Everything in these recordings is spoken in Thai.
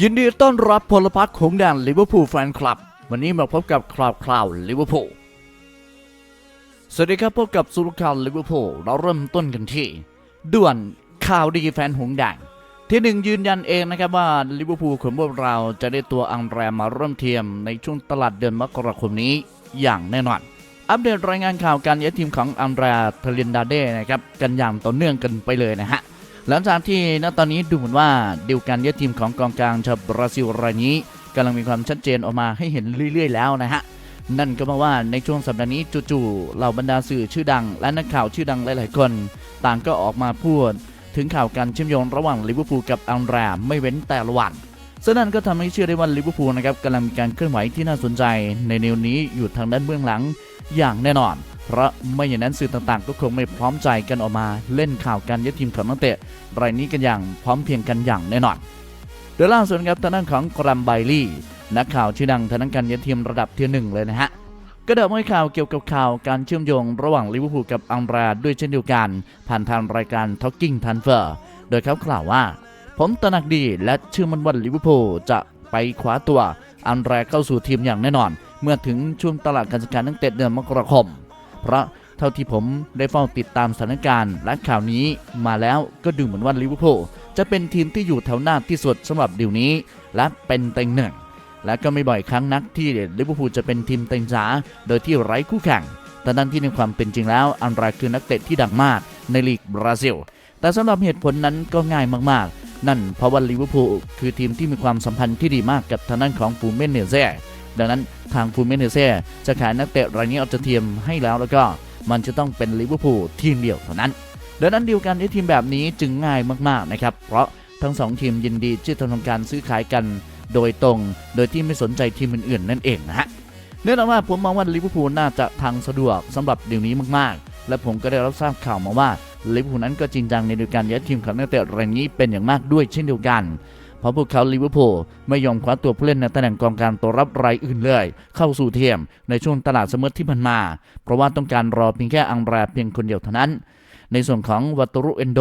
ยินดีต้อนรับพลพรรคของแดนลิเวอร์พูลแฟนคลับ วันนี้มาพบกับคราวคราวลิเวอร์พูลสวัสดีครับพบกับสุรข่าวลิเวอร์พูลเราเริ่มต้นกันที่ด่วนข่าวดีแฟนหงแดงที่หนึ่งยืนยันเองนะครับว่าลิเวอร์พูลของพวกเราจะได้ตัวอังแรมมาเริ่มเทียมในช่วงตลาดเดือนมกราคมนี้อย่างแน่นอน อัปเดตรายงานข่าวการย้ายทีมของอันดราเทลินดาเด้นะครับกันอย่างต่อเนื่องกันไปเลยนะฮะ หลังจากที่ณตอนนี้ดูเหมือนว่าดีลการย้ายทีมของกองกลางชาวบราซิลรายนี้กำลังมีความชัดเจนออกมาให้เห็นเรื่อย ๆ แล้วนะฮะนั่นก็มาว่าในช่วงสัปดาห์นี้จู่ๆเหล่าบรรดาสื่อชื่อดัง และนักข่าวชื่อดังหลายๆคน ต่างก็ออกมาพูด ถึงข่าวการเชื่อมโยงระหว่างลิเวอร์พูลกับอัลแรมไม่เว้นแต่ละวันซึ่งนั่นก็ทำให้เชื่อได้ว่าลิเวอร์พูลนะครับกำลังมีการเคลื่อนไหวที่น่าสนใจในแนวนี้อยู่ทางด้านเบื้องหลังอย่างแน่นอน เพราะไม่อย่างนั้นสื่อต่างๆ ก็คงไม่พร้อมใจกันออกมาเล่นข่าวการย้ายทีมของนักเตะรายนี้กันอย่างพร้อมเพียงกันอย่างแน่นอนโดยล่าสุดครับทางด้านของกรัมไบลี่นักข่าวชื่อดังทางด้านการย้ายทีมระดับเทียร์หนึ่งเลยนะฮะก็เดิมให้ข่าวเกี่ยวกับข่าวการเชื่อมโยงระหว่างลิเวอร์พูลกับอังราด้วยเช่นเดียวกัน ผ่านทางรายการ Talking Transfer โดยเขากล่าวว่า ผมตระหนักดีและเชื่อมั่นว่าลิเวอร์พูลจะไปคว้าตัวอันแรเข้าสู่ทีมอย่างแน่นอน เมื่อถึงช่วงตลาดการจัดการตั้งแต่เดือนมกราคม เพราะเท่าที่ผมได้เฝ้าติดตามสถานการณ์และข่าวนี้มาแล้วก็ดูเหมือนว่าลิเวอร์พูลจะเป็นทีมที่อยู่แถวหน้าที่สุดสำหรับเดีลนี้ และเป็นเต็งหนึ่ง และก็ไม่บ่อยครั้งนักที่ลิเวอร์พูลจะเป็นทีมเต็งจ๋าโดยที่ไร้คู่แข่งแต่นั้นที่ในความเป็นจริงแล้ว อันราคือนักเตะที่ดังมากในลีกบราซิล แต่สำหรับเหตุผลนั้นก็ง่ายมากๆ นั่นเพราะว่าลิเวอร์พูลคือทีมที่มีความสัมพันธ์ที่ดีมากกับทางด้านของฟูเมนเนเซ่ดังนั้น ทางฟูเมนเนเซ่จะขายนักเตะรายนี้ออกจากทีมให้แล้วแล้วก็มันจะต้องเป็นลิเวอร์พูลทีมเดียวเท่านั้นดังนั้นเดียวกันที่ทีมแบบนี้จึงง่ายมากๆนะครับ เพราะทั้งสองทีมยินดีที่จะทำการซื้อขายกันโดยตรง โดยที่ไม่สนใจทีมอื่นๆนั่นเองนะฮะเนื่องจากว่าผมมองว่าลิเวอร์พูลน่าจะทางสะดวกสำหรับเดี๋ยวนี้มากๆ และผมก็ได้รับทราบข่าวมาว่าลิเวอร์พูลนั้นก็จริงจังในการย้ายทีมของนักเตะรายนี้เป็นอย่างมากด้วยเช่นเดียวกัน ราะพวกเขาลิเวอร์พูลไม่ยอมคว้าตัวผู้เล่นในตำแหน่งกองกลางตัวรับรายอื่นเลย เข้าสู่ทีมในช่วงตลาดเสมอที่ผ่านมา เพราะว่าต้องการรอเพียงแค่อังแรเพียงคนเดียวเท่านั้น ในส่วนของวัตรุเอนโด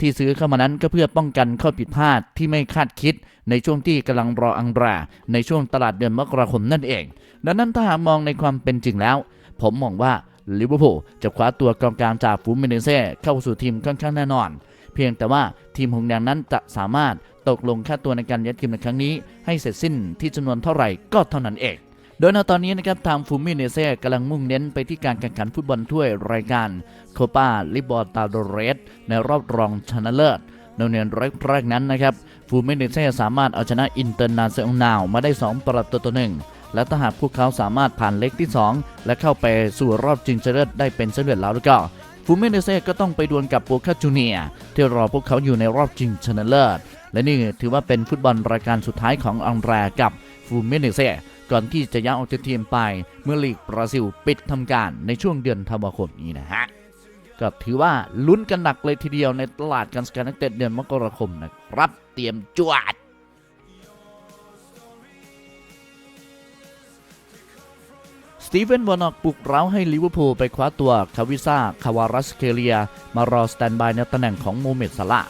ที่ซื้อเข้ามานั้นก็เพื่อป้องกันข้อผิดพลาดที่ไม่คาดคิด ในช่วงที่กำลังรออังรา ในช่วงตลาดเดือนมกราคมนั่นเอง ดังนั้นถ้าหากมองในความเป็นจริงแล้ว ผมมองว่าลิเวอร์พูลจะคว้าตัวกองกลางจากฟูมิเนเซ่เข้าสู่ทีมค่อนข้างแน่นอน เพียงแต่ว่าทีมหงแดงนั้นจะสามารถ ตกลงค่าตัวในการย้ายทีมในครั้งนี้ ให้เสร็จสิ้นที่จำนวนเท่าไหร่ก็เท่านั้นเองโดยในตอนนี้นะครับทางฟูมิเนเซ่กำลังมุ่งเน้นไปที่การแข่งขันฟุตบอลถ้วยรายการโคปาลิบอตาโดเรสในรอบรองชนะเลิศในเนียนแรกๆนั้นนะครับฟูมิเนเซ่สามารถเอาชนะอินเตอร์นาเซองนาวมาได้ 2 ประตูต่อหนึ่งและถ้าหากพวกเขาสามารถผ่านเล็กที่ 2 และเข้าไปสู่รอบชิงชนะเลิศได้เป็นสำเร็จแล้วแล้วก็ฟูมิเนเซ่ก็ต้องไปดวลกับโบคาจูเนียที่รอพวกเขาอยู่ในรอบชิงชนะเลิศ และนี่ถือว่าเป็นฟุตบอลรายการสุดท้ายของอังแรกับฟูมิเนเซ่ก่อนที่จะย้ายออกจากทีมไปเมื่อลีกบราซิลปิดทำการในช่วงเดือนธันวาคมนี้นะฮะก็ถือว่าลุ้นกันหนักเลยทีเดียวในตลาดการสแกนนักเตะเดือนมกราคมนะครับเตรียมจวดสตีเฟนวอนอกปลุกเร้าให้ลิเวอร์พูลไปคว้าตัวคาวิซาคาวารัสเคเลีย มารอสแตนบายในตำแหน่งของโมเมดซาลา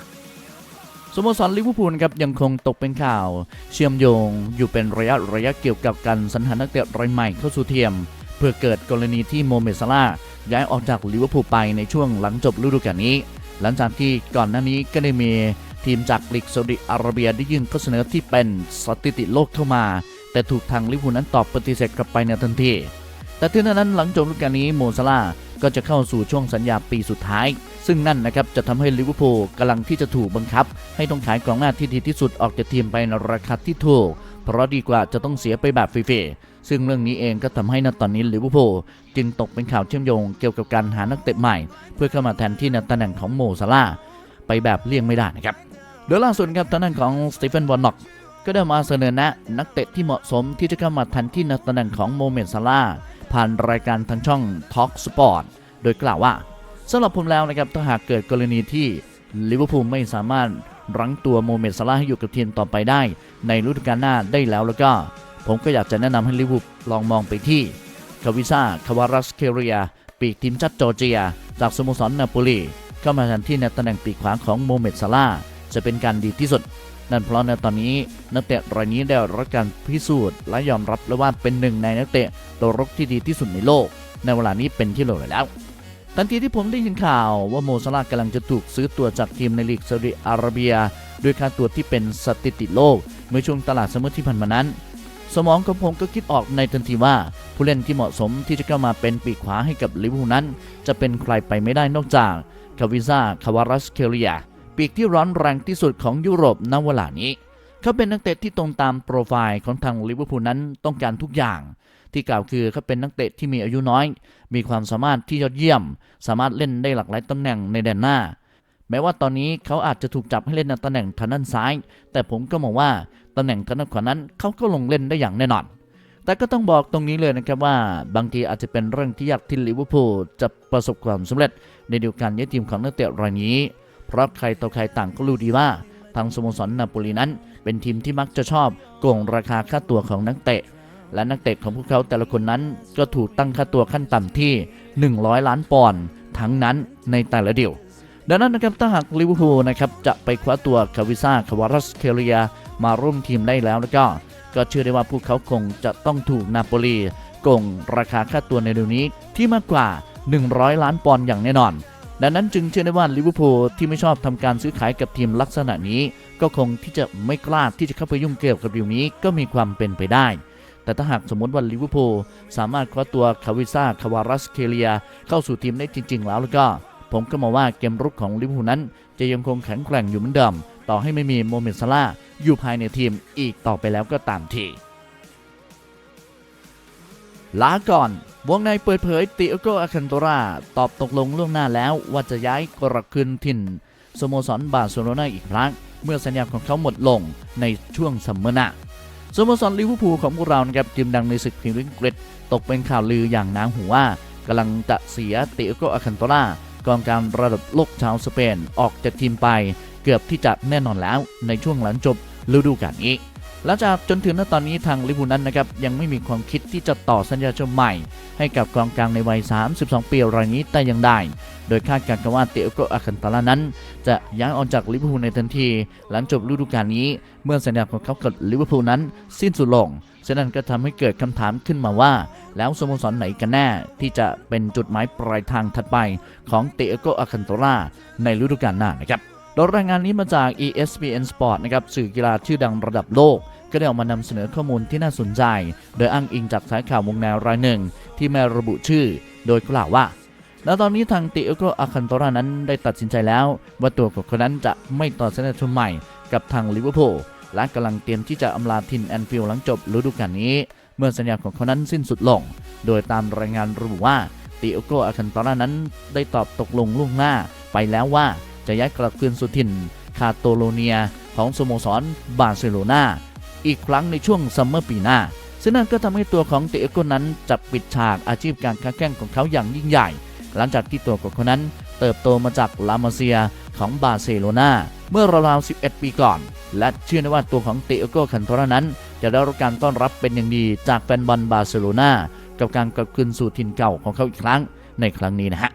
สโมสรลิเวอร์พูลครับยังคงตกเป็นข่าว เชื่อมโยงอยู่เป็นระยะระยะเกี่ยวกับการสรรหานักเตะรายใหม่เข้าสู่ทียม เพื่อเกิดกรณีที่โมเมดซาลาย้ายออกจากลิเวอร์พูลไปในช่วงหลังจบฤดูกาลนี้ หลังจากที่ก่อนหน้านี้ก็ได้มีทีมจากลีกซาอุดิอาระเบียได้ยื่นข้อเสนอที่เป็นสถิติโลกเข้ามา แต่ถูกทางลิเวอร์พูลนั้นตอบปฏิเสธกลับไปในทันทีแต่ที่นั้นหลังจบฤดูกาลนี้โมซาลาก็จะเข้าสู่ช่วงสัญญาปีสุดท้าย ซึ่งนั่นนะครับจะทำให้ลิเวอร์พูลกำลังที่จะถูกบังคับ ให้ต้องขายกองหน้าที่ดีที่สุดออกจากทีมไปในราคาที่ถูก เพราะดีกว่าจะต้องเสียไปแบบฟรีๆซึ่งเรื่องนี้เองก็ทำให้ณตอนนี้ลิเวอร์พูลจึงตกเป็นข่าวเชื่อมโยงเกี่ยวกับการหานักเตะใหม่ เพื่อเข้ามาแทนที่ในตำแหน่งของโมซาลาไปแบบเลี่ยงไม่ได้นะครับโดยล่าสุดครับทางด้านของสตีเฟนวอร์น็อกก็ได้มาเสนอแนะนักเตะที่เหมาะสมที่จะเข้ามาแทนที่ในตำแหน่งของโมเมนซาลาผ่านรายการทางช่อง Talk Sport โดยกล่าวว่า สำหรับผมแล้วนะครับถ้าหากเกิดกรณีที่ลิเวอร์พูลไม่สามารถรั้งตัวโมเมนซาลาให้อยู่กับทีมต่อไปได้ ในฤดูกาลหน้าได้แล้วแล้วก็ ผมก็อยากจะแนะนำให้ลิเวอร์พูลลองมองไปที่คาวิซาคาวารัสเคเรีย ปีกทีมชาติจอร์เจีย จากสโมสรนาโปลีเข้ามาแทนที่ในตำแหน่งปีกขวาของโมเมดซาลาจะเป็นการดีที่สุด นั่นเพราะในตอนนี้นักเตะรายนี้ได้รับการพิสูจน์และยอมรับแล้วว่าเป็นหนึ่งในนักเตะตัวรุกที่ดีที่สุดในโลก ในเวลานี้เป็นที่เรียบร้อยแล้ว ทันทีที่ผมได้ยินข่าวว่าโมซาลากำลังจะถูกซื้อตัวจากทีมในลีกซาอุดิอาระเบียด้วยค่าตัวที่เป็นสถิติโลก เมื่อช่วงตลาดซัมเมอร์ที่ผ่านมานั้น สมองของผมก็คิดออกในทันทีว่า ผู้เล่นที่เหมาะสมที่จะเข้ามาเป็นปีกขวาให้กับลิเวอร์พูลนั้น จะเป็นใครไปไม่ได้นอกจากคาวิซาคาวารัสเคเลียปีกที่ร้อนแรงที่สุดของยุโรปณเวลานี้ เขาเป็นนักเตะที่ตรงตามโปรไฟล์ของทางลิเวอร์พูลนั้นต้องการทุกอย่าง ที่กล่าวคือเขาเป็นนักเตะที่มีอายุน้อย มีความสามารถที่ยอดเยี่ยม สามารถเล่นได้หลากหลายตำแหน่งในแดนหน้า แม้ว่าตอนนี้เขาอาจจะถูกจับให้เล่นในตำแหน่งทางด้านซ้าย แต่ผมก็มองว่าตำแหน่งทางด้านขวานั้นเขาก็ลงเล่นได้อย่างแน่นอน แต่ก็ต้องบอกตรงนี้เลยนะครับว่า บางทีอาจจะเป็นเรื่องที่ยากที่ลิเวอร์พูลจะประสบความสำเร็จในเดียวกันย้ายทีมของนักเตะรายนี้ เพราะใครต่อใครต่างก็รู้ดีว่าทางสโมสรนาโปลีนั้น เป็นทีมที่มักจะชอบโกงราคาค่าตัวของนักเตะ และนักเตะของพวกเขาแต่ละคนนั้นก็ถูกตั้งค่าตัวขั้นต่ำที่ 100 ล้านปอนด์ทั้งนั้นในแต่ละเดียวดังนั้นนะครับถ้าหากลิเวอร์พูลนะครับจะไปคว้าตัวคาวิซาคาวารัสเคเลียมาร่วมทีมได้แล้วแล้วก็ ก็เชื่อได้ว่าพวกเขาคงจะต้องถูกนาโปลีโกงราคาค่าตัวในเดือนนี้ที่มากกว่า 100 ล้านปอนด์อย่างแน่นอน ดังนั้นจึงเชื่อได้ว่าลิเวอร์พูลที่ไม่ชอบทำการซื้อขายกับทีมลักษณะนี้ ก็คงที่จะไม่กล้าที่จะเข้าไปยุ่งเกี่ยวกับเรื่องนี้ก็มีความเป็นไปได้ แต่ถ้าหากสมมติว่าลิเวอร์พูลสามารถคว้าตัวคาวิซ่าคาวารัสเคเลีย เข้าสู่ทีมได้จริง ๆ แล้วแล้วก็ ผมก็มองว่าเกมรุกของลิเวอร์พูลนั้น จะยังคงแข็งแกร่งอยู่เหมือนเดิม ต่อให้ไม่มีโมเมนต์ซาร่าอยู่ภายในทีมอีกต่อไปแล้วก็ตามทีลาก่อน วงในเปิดเผยติโอโกอาคันโตราตอบตกลงล่วงหน้าแล้วว่าจะย้ายกลับคืนถิ่นสโมสรบาร์เซโลนาอีกครั้งเมื่อสัญญาของเขาหมดลงในช่วงซัมเมอร์หน้า สโมสรลิเวอร์พูลของพวกเรานะครับทีมดังในศึกพรีเมียร์ลีกอังกฤษตกเป็นข่าวลืออย่างหนาหูว่ากำลังจะเสียเตโกอาคันโตรากองการระดับโลกชาวสเปนออกจากทีมไป เกือบที่จะแน่นอนแล้วในช่วงหลังจบฤดูกาลนี้ หลังจากจนถึงณตอนนี้ทางลิเวอร์พูนั้นนะครับยังไม่มีความคิดที่จะต่อสัญญาชมใหม่ ให้กับกองกลางในวัย 32 ปีรายนี้แต่ย่างใดโดยคาดการณ์กันว่าเตโอโกอาคันตาลานั้น จะย้ายออกจากลิเวอร์พูลในทันที หลังจบฤดูกาลนี้ เมื่อสัญญาของเขากับลิเวอร์พูลนั้น สิ้นสุดลงฉะนั้นก็ทำให้เกิดคำถามขึ้นมาว่า แล้วสโมสรไหนกันแน่ที่จะเป็นจุดหมายปลายทางถัดไปของเตโอโกอาคันโตราในฤดูกาลหน้านะครับ โดยรายงานนี้มาจาก ESPN Sport นะครับสื่อกีฬาชื่อดังระดับโลก ก็ได้ออกมานำเสนอข้อมูลที่น่าสนใจ โดยอ้างอิงจากสายข่าววงแนวรายหนึ่ง ที่ไม่ระบุชื่อ โดยกล่าวว่า แล้วตอนนี้ทางติโอโกอาคันโตรานั้นได้ตัดสินใจแล้ว ว่าตัวของคนนั้นจะไม่ต่อสัญญาชมใหม่กับทางลิเวอร์พูลและกำลังเตรียมที่จะอำลาทินแอนฟิลด์หลังจบฤดูกาลนี้ เมื่อสัญญาของเขานั้นสิ้นสุดลง โดยตามรายงานระบุว่าติโอโกอาคันโตรานั้นได้ตอบตกลงล่วงหน้าไปแล้วว่า จะย้ายกลับคืนสู่ถิ่นคาโตโลเนียของสโมสรบาร์เซโลนาอีกครั้งในช่วงซัมเมอร์ปีหน้า ซึ่งนั่นก็ทำให้ตัวของเตโกนั้นจับปิดฉากอาชีพการค้าแข่งของเขาอย่างยิ่งใหญ่ หลังจากที่ตัวของเขานั้นเติบโตมาจากลามาเซียของบาร์เซโลนาเมื่อราวๆ11 ปีก่อน และเชื่อได้ว่าตัวของเตโกคันโตรานั้น จะได้รับการต้อนรับเป็นอย่างดีจากแฟนบอลบาร์เซโลนากับการกลับคืนสู่ถิ่นเก่าของเขาอีกครั้งในครั้งนี้นะฮะ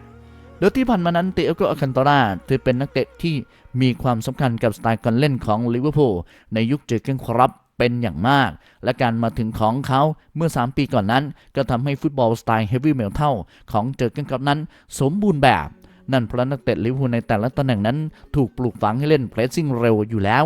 โดยที่ผ่านมานั้นเตโอโกอาคันโตราถือเป็นนักเตะที่มีความสำคัญกับสไตล์การเล่นของลิเวอร์พูลในยุคเจอเกนครับเป็นอย่างมาก และการมาถึงของเขาเมื่อ 3 ปีก่อนนั้น ก็ทำให้ฟุตบอลสไตล์เฮฟวี่เมลเท่าของเจอเกนครับนั้น สมบูรณ์แบบ นั่นเพราะนักเตะลิเวอร์พูลในแต่ละตำแหน่งนั้น ถูกปลูกฝังให้เล่นเพรสซิ่งเร็วอยู่แล้ว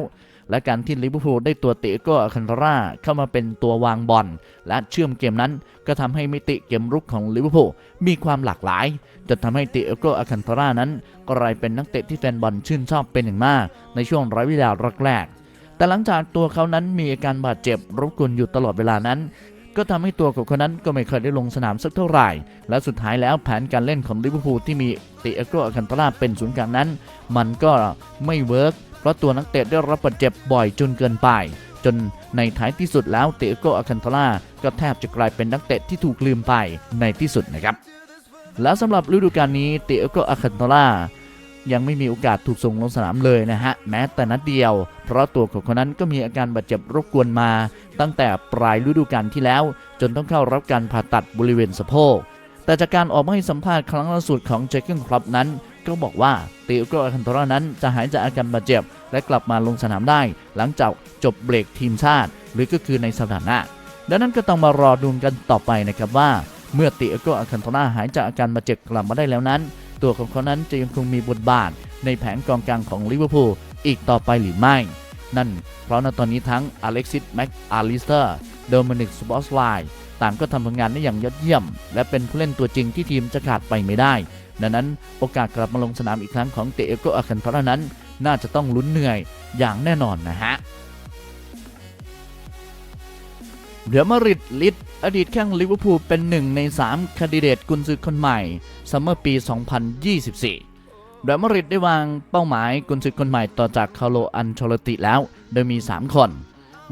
และการที่ลิเวอร์พูลได้ตัวเตโกอาคันตราเข้ามาเป็นตัววางบอลและเชื่อมเกมนั้นก็ทำให้มิติเกมรุกของลิเวอร์พูลมีความหลากหลายจนทำให้เติโอโกอาคันตรานั้นกลายเป็นนักเตะที่แฟนบอลชื่นชอบเป็นอย่างมาก ในช่วงร้อยวิลาแรกๆแต่หลังจากตัวเขานั้นมีอาการบาดเจ็บรบกวนอยู่ตลอดเวลานั้นก็ทำให้ตัวของเขานั้นก็ไม่เคยได้ลงสนามสักเท่าไหร่ และสุดท้ายแล้วแผนการเล่นของลิเวอร์พูลที่มีติโอโกอาคันตราเป็นศูนย์กลางนั้น มันก็ไม่เวิร์ก เพราะตัวนักเตะได้รับบาดเจ็บบ่อยจนเกินไป จนในท้ายที่สุดแล้วเตโกอาคันโตราก็แทบจะกลายเป็นนักเตะที่ถูกลืมไปในที่สุดนะครับ แล้วสำหรับฤดูกาลนี้เตโกอาคันโตรายังไม่มีโอกาสถูกส่งลงสนามเลยนะฮะ แม้แต่นัดเดียว เพราะตัวของคนนั้นก็มีอาการบาดเจ็บรบกวนมา ตั้งแต่ปลายฤดูกาลที่แล้ว จนต้องเข้ารับการผ่าตัดบริเวณสะโพกแต่จากการออกมาให้สัมภาษณ์ครั้งล่าสุดของเจคเกนครับนั้น ก็บอกว่าเตโอโกอาคันโตรานั้นจะหายจากอาการบาดเจ็บ และกลับมาลงสนามได้ หลังจากจบเบรกทีมชาติ หรือก็คือในสัปดาห์หน้าดังนั้นก็ต้องมารอดูกันต่อไปนะครับว่า เมื่อติเอโกอาคันโตนาหายจากอาการบาดเจ็บกลับมาได้แล้วนั้น ตัวของเขานั้นจะยังคงมีบทบาท ในแผงกองกลางของลิเวอร์พูลอีกต่อไปหรือไม่ นั่นเพราะณตอนนี้ทั้งอเล็กซิสแม็กอาลิสเตอร์โดมินิกสปอสไลน์ต่างก็ทำผลงานได้อย่างยอดเยี่ยม และเป็นผู้เล่นตัวจริงที่ทีมจะขาดไปไม่ได้ ดังนั้นโอกาสกลับมาลงสนามอีกครั้งของเตเอโกอาคันโตนานั้น น่าจะต้องลุ้นเหนื่อยอย่างแน่นอนนะฮะเดี๋ยวมาริดลิดอดีตแข้งลิเวอร์พูลเป็นหนึ่งใน3คนดิเดตกุนซือคนใหม่ซัมเมอร์ปี 2024เดยวมาริดได้วางเป้าหมายกุนซือคนใหม่ต่อจากคาร์โลอันเชลติแล้ว โดยมี 3 คน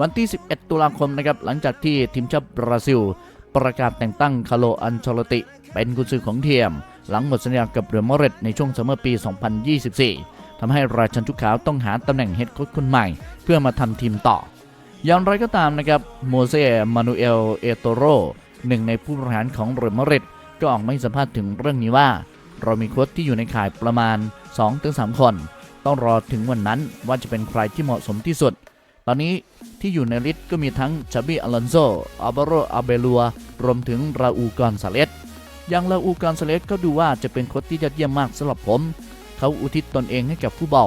วันที่ 11 ตุลาคมนะครับหลังจากที่ทีมชาติบราซิล ประกาศแต่งตั้งคาร์โลอันเชลติ เป็นกุนซือของเทียม หลังหมดสัญญากับเรือมาดริดในช่วงซัมเมอร์ปี 2024 ทำให้ราชันชุกขาวต้องหาตำแหน่งเฮดโค้ชคนใหม่ เพื่อมาทำทีมต่อ อย่างไรก็ตามนะครับโมเซมานูเอล เอโตโรหนึ่งในผู้บริหารของเรือมาดริดก็ออกมาให้สัมภาษณ์ถึงเรื่องนี้ว่า เรามีโค้ชที่อยู่ในข่ายประมาณ 2-3 คน ต้องรอถึงวันนั้นว่าจะเป็นใครที่เหมาะสมที่สุด ตอนนี้ที่อยู่ในลิสต์ก็มีทั้งชาบีอลอนโซอัลบาโรอาเบลัวรวมถึงราอูกอนซาเลส อย่างราอูกอนซาเลสก็ดูว่าจะเป็นโค้ชที่ยอดเยี่ยมมากสำหรับผม เขาอุทิศตนเองให้กับผู้เบา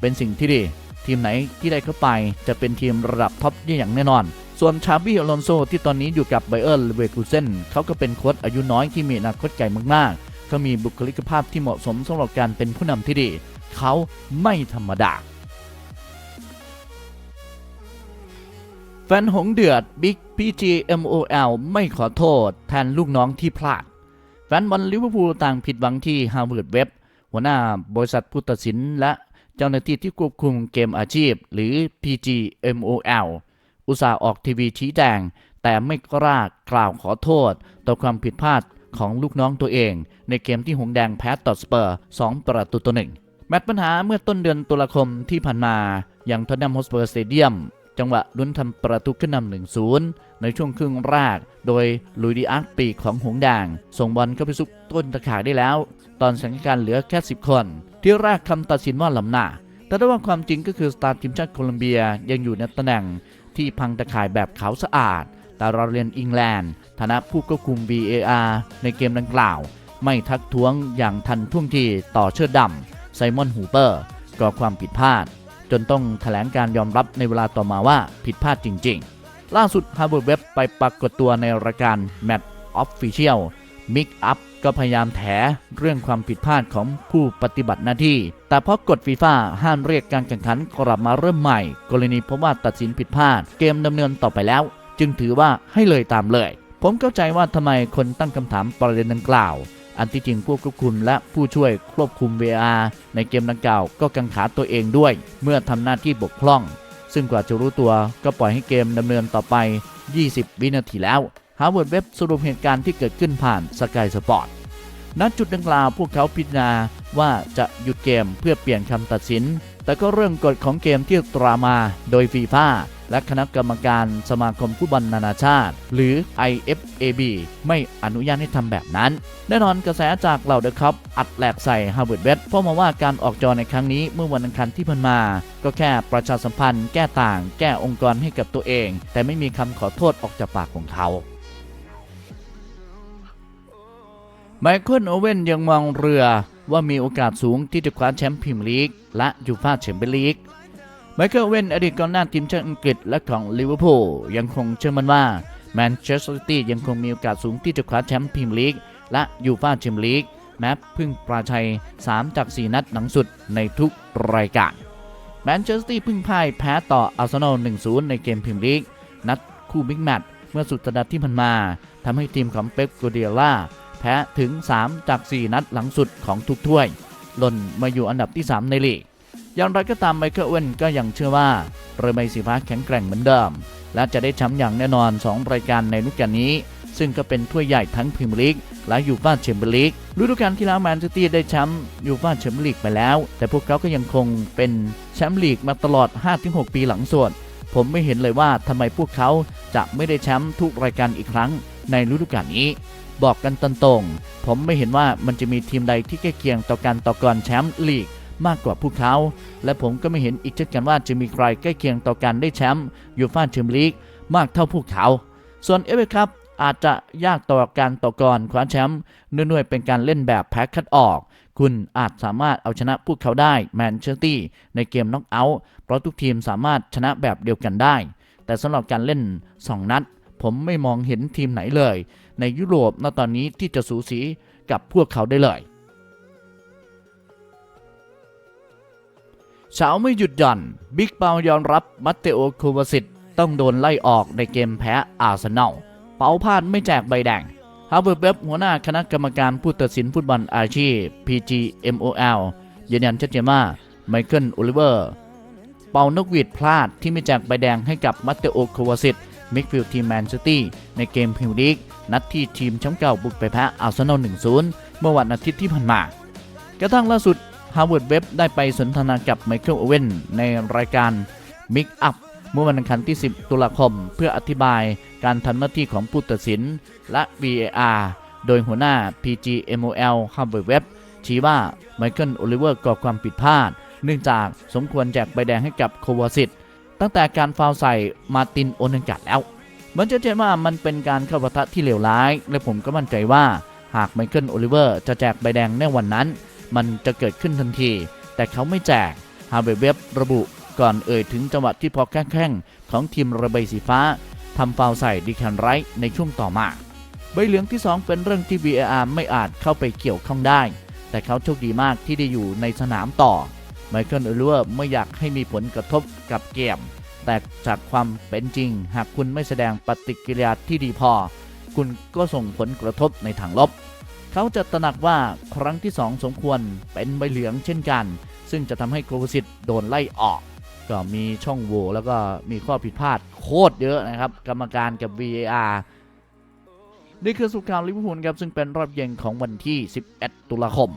เป็นสิ่งที่ดี ทีมไหนที่ได้เข้าไปจะเป็นทีมระดับท็อปได้อย่างแน่นอน ส่วนชาบี้อลอนโซที่ตอนนี้อยู่กับไบเออร์เลเวกูเซนเขาก็เป็นโค้ชอายุน้อยที่มีอนาคตไกลมากๆเขามีบุคลิกภาพที่เหมาะสมสำหรับการเป็นผู้นำที่ดี เขาไม่ธรรมดาแฟนหงเดือดบิ๊กพีจีเอ็มโอเอลไม่ขอโทษ แทนลูกน้องที่พลาด แฟนบอลลิเวอร์พูลต่างผิดหวังที่ฮาร์วาร์ดเว็บหัวหน้าบริษัทผู้ตัดสินและเจ้าหน้าที่ที่ควบคุมเกมอาชีพ หรือ PGMOL อุตส่าห์ออกทีวีชี้แจง แต่ไม่กล้ากล่าวขอโทษ ต่อความผิดพลาดของลูกน้องตัวเอง ในเกมที่หงแดงแพ้ต่อสเปอร์ 2 ประตูต่อหนึ่งแมตช์ปัญหาเมื่อต้นเดือนตุลาคมที่ผ่านมาอย่างทอนนัมฮอสเปอร์สเตเดียม จังหวะลุ้นทำประตูขึ้นนำหนึ่งศูนย์ในช่วงครึ่งแรก โดยลุยดีอาร์ปีกของหงส์แดงส่งบอลเข้าไปซุกต้นตะข่ายได้แล้ว ตอนสถานการเหลือแค่ 10 คน ที่แรกคำตัดสินว่าลำหน้า แต่ได้ว่าความจริงก็คือสตาร์ทีมชาติโคลอมเบียยังอยู่ในตำแหน่งที่พังตะข่ายแบบขาวสะอาด แต่เราเรียนอิงแลนด์ฐานะผู้ควบคุม VAR ในเกมดังกล่าว ไม่ทักท้วงอย่างทันท่วงทีต่อเชิดดำไซมอน ฮูเปอร์ก่อความผิดพลาด จนต้องแถลงการยอมรับในเวลาต่อมาว่าผิดพลาดจริง ๆ ล่าสุด Harvard Web ไปปรากฏตัวในรายการ Match Official Mix Up ก็พยายามแถเรื่องความผิดพลาดของผู้ปฏิบัติหน้าที่ แต่เพราะกฎฟีฟ่าห้ามเรียกการแข่งขันกลับมาเริ่มใหม่ กรณีเพราะว่าตัดสินผิดพลาด เกมดำเนินต่อไปแล้ว จึงถือว่าให้เลยตามเลย ผมเข้าใจว่าทำไมคนตั้งคำถามประเด็นดังกล่าว อันที่จริงผู้ควบคุมและผู้ช่วยควบคุม VR ในเกมดังกล่าวก็กังขาตัวเองด้วย เมื่อทำหน้าที่บกพร่อง ซึ่งกว่าจะรู้ตัวก็ปล่อยให้เกมดำเนินต่อไป 20 วินาทีแล้วฮาร์วาร์ดเว็บสรุปเหตุการณ์ที่เกิดขึ้นผ่านสกายสปอร์ตณจุดดังกล่าวพวกเขาพิจารณาว่าจะหยุดเกมเพื่อเปลี่ยนคำตัดสิน แต่ก็เรื่องกฎของเกมที่ตรามาโดยฟีฟ่าและคณะกรรมการสมาคมฟุตบอลนานาชาติ หรือ IFAB ไม่อนุญาตให้ทำแบบนั้น แน่นอนกระแสจากเหล่าเดอะคัพอัดแหลกใส่ฮาร์วาร์ดเว็บเพราะมาว่าการออกจอในครั้งนี้เมื่อวันอังคารที่ผ่านมา ก็แค่ประชาสัมพันธ์แก้ต่างแก้องค์กรให้กับตัวเอง แต่ไม่มีคำขอโทษออกจากปากของเขาไมเคิลโอเว่นยังมองเรือ ว่ามีโอกาสสูงที่จะคว้าแชมป์พรีเมียร์ลีกและยูฟ่าแชมเปี้ยนลีกไมเคิลเวนอดีตกองหน้าทีมชาติอังกฤษและของลิเวอร์พูลยังคงเชื่อมั่นว่าแมนเชสเตอร์ซิตี้ยังคงมีโอกาสสูงที่จะคว้าแชมป์พรีเมียร์ลีกและยูฟ่าแชมเปี้ยนลีกแม้พึ่งปราชัย 3 จาก 4 นัดหลังสุดในทุกรายการแมนเชสเตอร์ซิตี้พึ่งพ่ายแพ้ต่ออาร์เซนอล 1-0 ในเกมพรีเมียร์ลีกนัดคู่บิ๊กแมตช์เมื่อสุดสัปดาห์ที่ผ่านมาทำให้ทีมของเป๊ปกัวเดียล่า แพ้ถึง 3 จาก 4 นัดหลังสุดของทุกถ้วย หล่นมาอยู่อันดับที่ 3 ในลีก อย่างไรก็ตามไมเคิลเวนก็ยังเชื่อว่าเรือใบสีฟ้าแข็งแกร่งเหมือนเดิม และจะได้แชมป์อย่างแน่นอน 2 รายการในฤดูกาลนี้ ซึ่งก็เป็นถ้วยใหญ่ทั้งพรีเมียร์ลีกและยูฟ่าแชมเปี้ยนลีกฤดูกาลที่แล้วแมนซิตี้ได้แชมป์ยูฟ่าแชมเปี้ยนลีกไปแล้ว แต่พวกเขาก็ยังคงเป็นแชมป์ลีกมาตลอด 5-6 ปีหลังส่วนผมไม่เห็นเลยว่าทำไมพวกเขาจะไม่ได้แชมป์ทุกรายการอีกครั้งในฤดูกาลนี้ บอกกันตรงๆ ผมไม่เห็นว่ามันจะมีทีมใดที่ใกล้เคียงต่อการต่อกรแชมป์ลีกมากกว่าพวกเขา และผมก็ไม่เห็นอีกเช่นกันว่าจะมีใครใกล้เคียงต่อการได้แชมป์ยูฟ่าแชมเปี้ยนลีกมากเท่าพวกเขา ส่วนเอฟเอครับอาจจะยากต่อการต่อกรคว้าแชมป์เนื่องๆเป็นการเล่นแบบแพ้คัดออก คุณอาจสามารถเอาชนะพวกเขาได้แมนเชสเตอร์ในเกมน็อกเอาท์เพราะทุกทีมสามารถชนะแบบเดียวกันได้ แต่สำหรับการเล่น 2 นัด ผมไม่มองเห็นทีมไหนเลย ในยุโรปณตอนนี้ที่จะสูสีกับพวกเขาได้เลยเช้าไม่หยุดหย่อน บิ๊กเปายอมรับมัตเตโอโควาซิตต้องโดนไล่ออกในเกมแพ้อาร์เซนอล เปาพลาดไม่แจกใบแดงฮาร์เบิร์ตเบบหัวหน้าคณะกรรมการผู้ตัดสินฟุตบอลอาชีพ PGMOL ยืนยันชัดเจนว่าไมเคิลโอลิเวอร์ เป่านกหวีดพลาดที่ไม่แจกใบแดงให้กับมัตเตโอโควาซิตมิดฟิลด์ทีมแมนซิตี้ในเกมพรีเมียร์ลีก นัดที่ทีมแชมป์เก่าบุกไปแพ้อาร์เซนอล1-0 เมื่อวันอาทิตย์ที่ผ่านมา กระทั่งล่าสุดฮาร์วาร์ดเว็บได้ไปสนทนากับไมเคิลโอเวนในรายการ Mix Up เมื่อวันอังคารที่ 10 ตุลาคม เพื่ออธิบายการทำหน้าที่ของผู้ตัดสินและ VAR โดยหัวหน้า PGMOL ฮาร์วาร์ดเว็บชี้ว่าไมเคิลโอลิเวอร์ก่อความผิดพลาด เนื่องจากสมควรแจกใบแดงให้กับโควาซิตตั้งแต่การฟาวใส่มาตินโอนังกัดแล้ว มันจะเห็นว่ามันเป็นการเข้าปะทะที่เลวร้าย และผมก็มั่นใจว่าหากไมเคิลโอลิเวอร์จะแจกใบแดงในวันนั้น มันจะเกิดขึ้นทันที แต่เขาไม่แจกฮาร์เวเว็บระบุก่อนเอ่ยถึงจังหวะที่พอแข้งๆของทีมระเบยสีฟ้าทำฟาวใส่ดิแคนไรท์ในช่วงต่อมา ใบเหลืองที่ 2 เป็นเรื่องที่ VAR ไม่อาจเข้าไปเกี่ยวข้องได้ แต่เขาโชคดีมากที่ได้อยู่ในสนามต่อไมเคิลโอลิเวอร์ไม่อยากให้มีผลกระทบกับเกม แต่จากความเป็นจริง หากคุณไม่แสดงปฏิกิริยาที่ดีพอ คุณก็ส่งผลกระทบในทางลบ เขาจะตระหนักว่าครั้งที่2สมควรเป็นใบเหลืองเช่นกัน ซึ่งจะทำให้โควิสิตโดนไล่ออก ก็มีช่องโหว่แล้วก็มีข้อผิดพลาดโคตรเยอะนะครับ กรรมการกับ VAR นี่คือสุขข่าวลิเวอร์พูลครับ ซึ่งเป็นรอบเย็นของวันที่ 11 ตุลาคม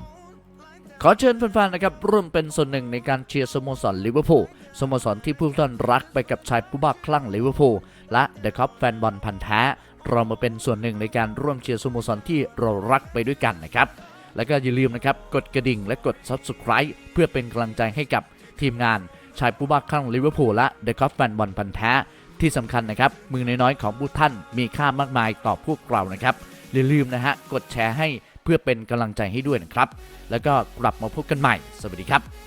ขอเชิญแฟนๆนะครับร่วมเป็นส่วนหนึ่งในการเชียร์สโมสรลิเวอร์พูล สโมสรที่ผู้ท่านรักไปกับชายผู้บ้าคลั่งลิเวอร์พูลและเดอะคัพแฟนบอลพันธ์แท้เรามาเป็นส่วนหนึ่งในการร่วมเชียร์สโมสรที่เรารักไปด้วยกันนะครับ แล้วก็อย่าลืมนะครับกดกระดิ่งและกด Subscribe เพื่อเป็นกำลังใจให้กับทีมงานชายผู้บ้าคลั่งลิเวอร์พูลและเดอะคัพแฟนบอลพันธ์แท้ที่สำคัญนะครับมือน้อยๆของผู้ท่านมีค่ามากมายต่อพวกเรานะครับอย่าลืมนะฮะกดแชร์ให้เพื่อเป็นกำลังใจให้ด้วยนะครับ แล้วก็กลับมาพบกันใหม่ สวัสดีครับ